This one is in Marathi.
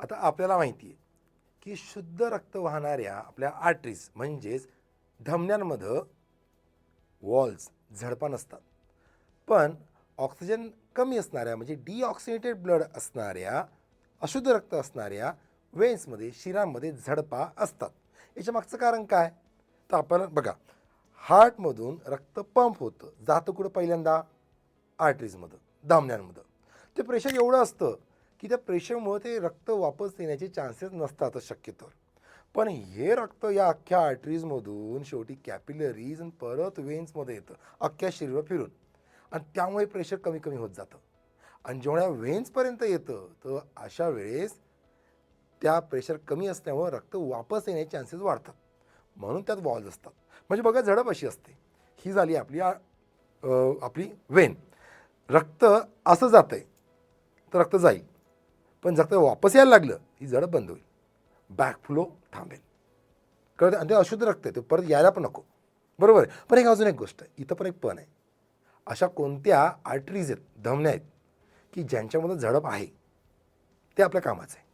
आता आपल्याला माहिती आहे की शुद्ध रक्त वाहणाऱ्या आपल्या आर्टरीज म्हणजेच धमन्यांमध्ये वॉल्स झडपा नसतात. पण ऑक्सिजन कमी असणाऱ्या म्हणजे डिऑक्सिनेटेड ब्लड असणाऱ्या अशुद्ध रक्त असणाऱ्या वेन्समध्ये शिरांमध्ये झडपा असतात. याच्या मागचं कारण काय? तर आपण बघा हार्टमधून रक्त पंप होतं जातं कुठं पहिल्यांदा? आर्टरीजमधं धमन्यांमधं. ते प्रेशर एवढं असतं की त्या प्रेशरमुळे ते रक्त वापस येण्याचे चान्सेस नसतातच शक्यतो. पण हे रक्त या अख्ख्या आर्टरीजमधून शेवटी कॅपिलरीज आणि परत वेन्समध्ये येतं अख्ख्या शरीरावर फिरून. आणि त्यामुळे प्रेशर कमी कमी होत जातं. आणि जेवढ्या वेन्सपर्यंत येतं तर अशा वेळेस त्या प्रेशर कमी असल्यामुळे रक्त वापस येण्याचे चान्सेस वाढतात. म्हणून त्यात वॉल्स असतात. म्हणजे बघा झडप अशी असते. ही झाली आपली आपली वेन. रक्त असं जातं आहे तर रक्त जाईल. पण रक्त वापस यायला लागलं ही जडं बंद होईल. बॅक फ्लो थांबेल. कळतं आणि ते अशुद्ध रक्त आहे ते परत यायला पण नको. बरोबर आहे. पण एक अजून एक गोष्ट आहे इथं पण एक पण आहे. अशा कोणत्या आर्टरीज आहेत धमन्या आहेत की ज्यांच्यामध्ये झडप आहे ते आपल्या कामाचं आहे.